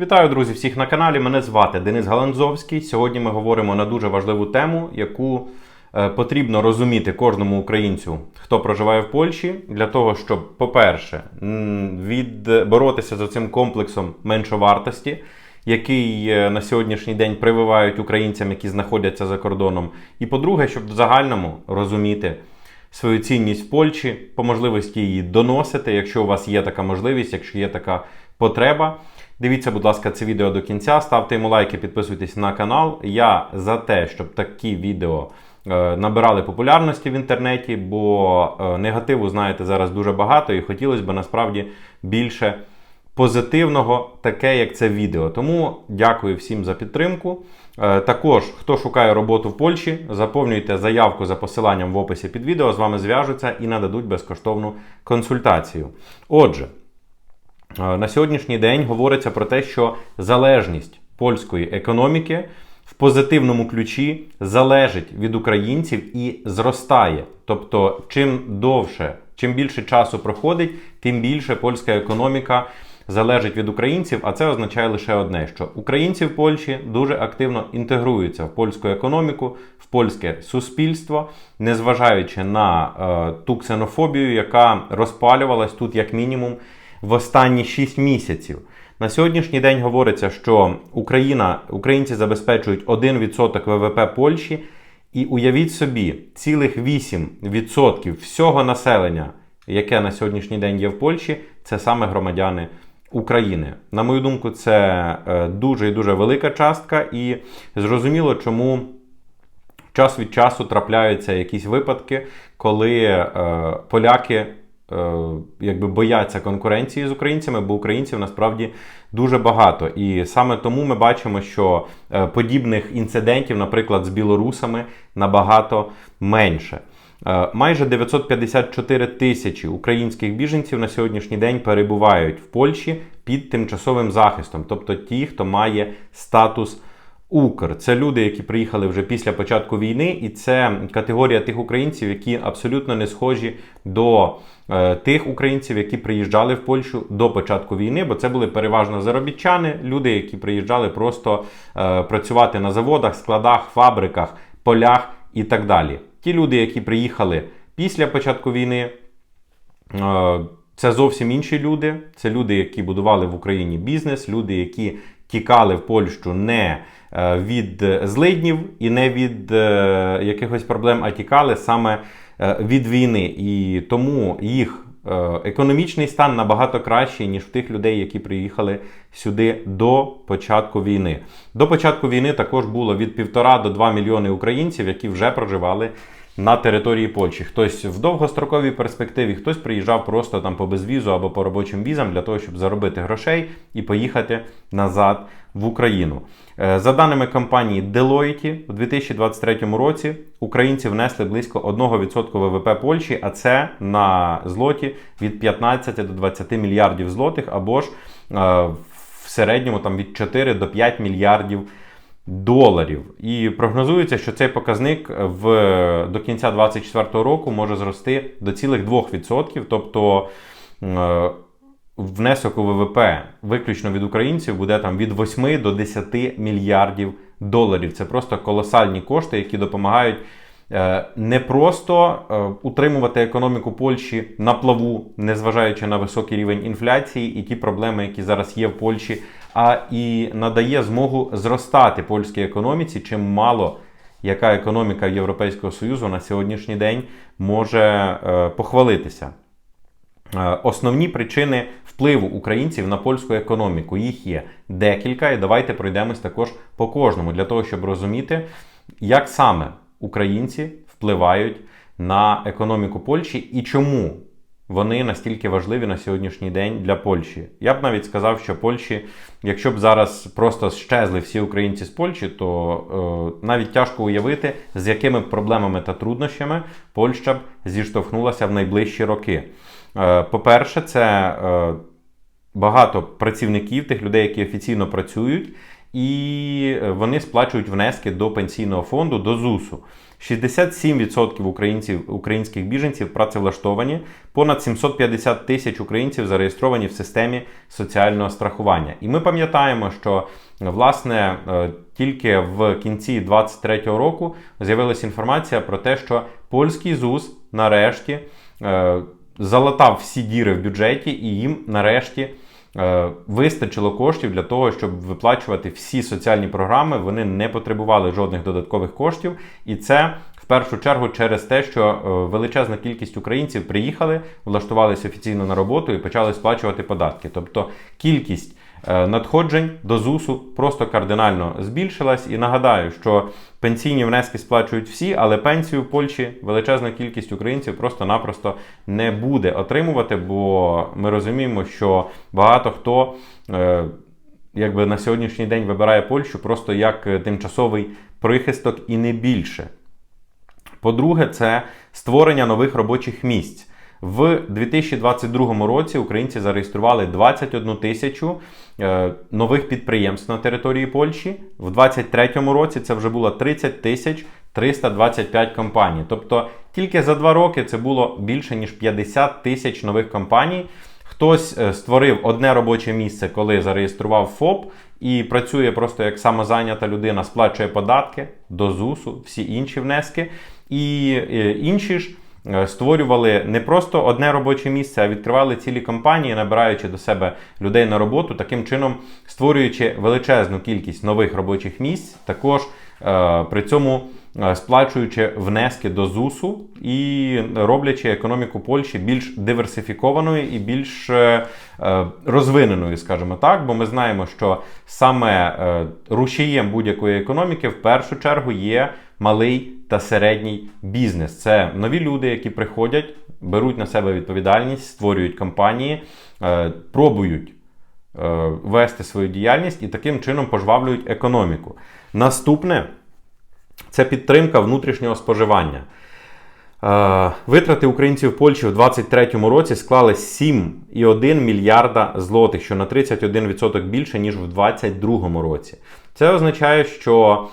Вітаю, друзі, всіх на каналі. Мене звати Денис Галанзовський. Сьогодні ми говоримо на дуже важливу тему, яку е, потрібно розуміти кожному українцю, хто проживає в Польщі, для того, щоб, по-перше, м, відборотися за цим комплексом меншовартості, який е, на сьогоднішній день прививають українцям, які знаходяться за кордоном. І по-друге, щоб в загальному розуміти свою цінність в Польщі, по можливості її доносити, якщо у вас є така можливість, якщо є така потреба. Дивіться, будь ласка, це відео до кінця. Ставте йому лайки, підписуйтесь на канал. Я за те, щоб такі відео е, набирали популярності в інтернеті, бо е, негативу, знаєте, зараз дуже багато, і хотілося б насправді більше позитивного, таке як це відео. Тому дякую всім за підтримку. Е, Також, хто шукає роботу в Польщі, заповнюйте заявку за посиланням в описі під відео, з вами зв'яжуться і нададуть безкоштовну консультацію. Отже. Е, На сьогоднішній день говориться про те, що залежність польської економіки в позитивному ключі залежить від українців і зростає. Тобто, чим довше, чим більше часу проходить, тим більше польська економіка залежить від українців. А це означає лише одне: що українці в Польщі дуже активно інтегруються в польську економіку, в польське суспільство, незважаючи на е, ту ксенофобію, яка розпалювалась тут як мінімум в останні 6 місяців. На сьогоднішній день говориться, що Україна, українці забезпечують 1% ВВП Польщі, і уявіть собі, цілих 8% всього населення, яке на сьогоднішній день є в Польщі, це саме громадяни України. На мою думку, це е, дуже і дуже велика частка, і зрозуміло, чому. Час від часу трапляються якісь випадки, коли е, поляки якби бояться конкуренції з українцями, бо українців насправді дуже багато. І саме тому ми бачимо, що е, подібних інцидентів, наприклад, з білорусами, набагато менше. Е, Майже 954 тисячі українських біженців на сьогоднішній день перебувають в Польщі під тимчасовим захистом, тобто ті, хто має статус. Укр це люди, які приїхали вже після початку війни, і це категорія тих українців, які абсолютно не схожі до е, тих українців, які приїжджали в Польщу до початку війни, бо це були переважно заробітчани, люди, які приїжджали просто е, працювати на заводах, складах, фабриках, полях і так далі. Ті люди, які приїхали після початку війни. Е, це зовсім інші люди. Це люди, які будували в Україні бізнес, люди, які тікали в Польщу не е, від злиднів і не від е, якихось проблем, а тікали саме е, від війни. І тому їх економічний стан набагато кращий, ніж в тих людей, які приїхали сюди до початку війни. До початку війни також було від 1,5 до 2 мільйони українців, які вже проживали на території Польщі. Хтось в довгостроковій перспективі, хтось приїжджав просто там по безвізу або по робочим візам для того, щоб заробити грошей і поїхати назад в Україну. Е, За даними компанії Deloitte, у 2023 році українці внесли близько 1% ВВП Польщі, а це на злоті від 15 до 20 мільярдів злотих, або ж е, в середньому там від 4 до 5 мільярдів доларів. І прогнозується, що цей показник в, до кінця 2024 року може зрости до цілих 2%. Тобто е, внесок у ВВП виключно від українців буде там від 8 до 10 мільярдів доларів. Це просто колосальні кошти, які допомагають. е, Не просто е, утримувати економіку Польщі на плаву, незважаючи на високий рівень інфляції і ті проблеми, які зараз є в Польщі, а і надає змогу зростати польській економіці, чим мало яка економіка Європейського Союзу на сьогоднішній день може е, похвалитися. Е, Основні причини впливу українців на польську економіку. Їх є декілька, і давайте пройдемось також по кожному, для того, щоб розуміти, як саме українці впливають на економіку Польщі і чому вони настільки важливі на сьогоднішній день для Польщі. Я б навіть сказав, що Польщі, якщо б зараз просто щезли всі українці з Польщі, то е, навіть тяжко уявити, з якими проблемами та труднощами Польща б зіштовхнулася в найближчі роки. Е, по-перше, це е, багато працівників, тих людей, які офіційно працюють, і е, вони сплачують внески до пенсійного фонду до ЗУСу. 67% українців, українських біженців працевлаштовані, понад 750 тисяч українців зареєстровані в системі соціального страхування. І ми пам'ятаємо, що власне е, тільки в кінці 2023 року з'явилася інформація про те, що польський ЗУС нарешті е, залатав всі діри в бюджеті, і їм нарешті. Е, вистачило коштів для того, щоб виплачувати всі соціальні програми. Вони не потребували жодних додаткових коштів, і це в першу чергу через те, що е, величезна кількість українців приїхали, влаштувалися офіційно на роботу і почали сплачувати податки. Тобто кількість надходжень до ЗУСу просто кардинально збільшилась. І нагадаю, що пенсійні внески сплачують всі, але пенсію в Польщі величезна кількість українців просто-напросто не буде отримувати, бо ми розуміємо, що багато хто. Е, якби на сьогоднішній день вибирає Польщу просто як тимчасовий прихисток і не більше. По-друге, це створення нових робочих місць. В 2022 році українці зареєстрували 21 тисячу е, нових підприємств на території Польщі. В 2023 році це вже було 30 тисяч 325 компаній. Тобто тільки за два роки це було більше ніж 50 тисяч нових компаній. Хтось е, створив одне робоче місце, коли зареєстрував ФОП і працює просто як самозайнята людина, сплачує податки до ЗУСу, всі інші внески. І е, інші ж. Е, створювали не просто одне робоче місце, а відкривали цілі компанії, набираючи до себе людей на роботу, таким чином створюючи величезну кількість нових робочих місць, також е, при цьому сплачуючи внески до ЗУСу і роблячи економіку Польщі більш диверсифікованою і більш е, е розвиненою, скажімо так. Бо ми знаємо, що саме е, рушієм будь-якої економіки в першу чергу є малий та середній бізнес. Це нові люди, які приходять, беруть на себе відповідальність, створюють компанії, е, пробують е, вести свою діяльність і таким чином пожвавлюють економіку. Наступне це підтримка внутрішнього споживання. Е, витрати українців в Польщі в 2023 році склали 7,1 мільярда злотих, що на 31% більше, ніж в 2022 році. Це означає, що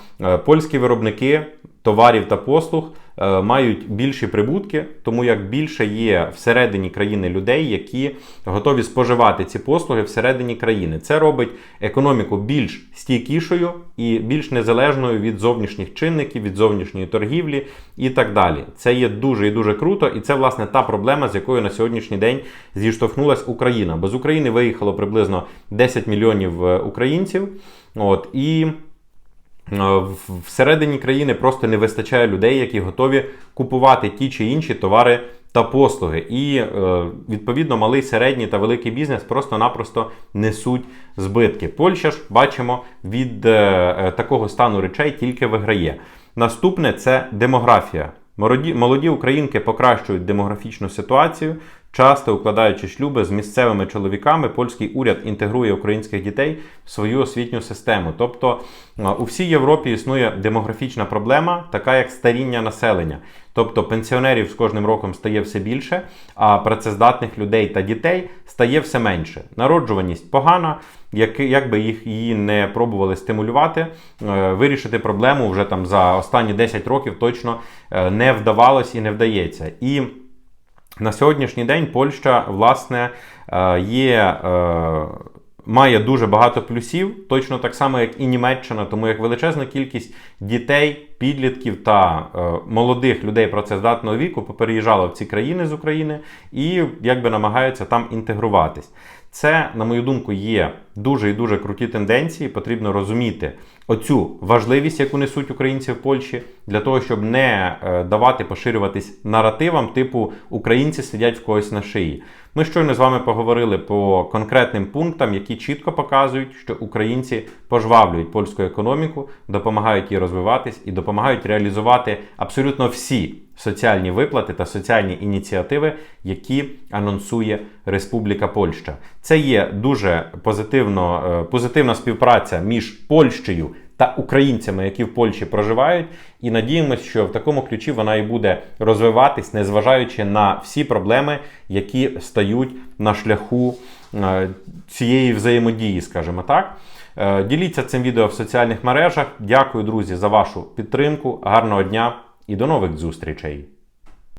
польські виробники товарів та послуг е, мають більші прибутки, тому як більше є всередині країни людей, які готові споживати ці послуги всередині країни. Це робить економіку більш стійкішою і більш незалежною від зовнішніх чинників, від зовнішньої торгівлі і так далі. Це є дуже і дуже круто, і це власне та проблема, з якою на сьогоднішній день зіштовхнулася Україна. Бо з України виїхало приблизно 10 мільйонів е, українців. От і Е, всередині країни просто не вистачає людей, які готові купувати ті чи інші товари та послуги. І, е, відповідно, малий, середній та великий бізнес просто-напросто несуть збитки. Польща ж бачимо від е, такого стану речей тільки виграє. Наступне це демографія. Молоді українки покращують демографічну ситуацію, Часто укладаючи шлюби з місцевими чоловіками, польський уряд інтегрує українських дітей в свою освітню систему. Тобто у всій Європі існує демографічна проблема, така як старіння населення. Тобто пенсіонерів з кожним роком стає все більше, а працездатних людей та дітей стає все менше. Народжуваність погана, як, як би їх її не пробували стимулювати, е, вирішити проблему вже там за останні 10 років точно е, не вдавалось і не вдається. І на сьогоднішній день Польща, власне, е, є. Е, має дуже багато плюсів, точно так само, як і Німеччина, тому як величезна кількість дітей, підлітків та е, молодих людей працездатного віку попереїжджала в ці країни з України і якби намагаються там інтегруватись. Це, на мою думку, є дуже і дуже круті тенденції. Потрібно розуміти оцю важливість, яку несуть українці в Польщі, для того, щоб не е, давати поширюватись наративам, типу українці сидять в когось на шиї. Ми щойно з вами поговорили по конкретним пунктам, які чітко показують, що українці пожвавлюють польську економіку, допомагають їй розвиватись і допомагають реалізувати абсолютно всі соціальні виплати та соціальні ініціативи, які анонсує Республіка Польща. Це є дуже позитивно, е, позитивна співпраця між Польщею. Та українцями, які в Польщі проживають, і надіємося, що в такому ключі вона і буде розвиватись, незважаючи на всі проблеми, які стають на шляху е, цієї взаємодії, скажімо так. Е, Діліться цим відео в соціальних мережах. Дякую, друзі, за вашу підтримку. Гарного дня і до нових зустрічей!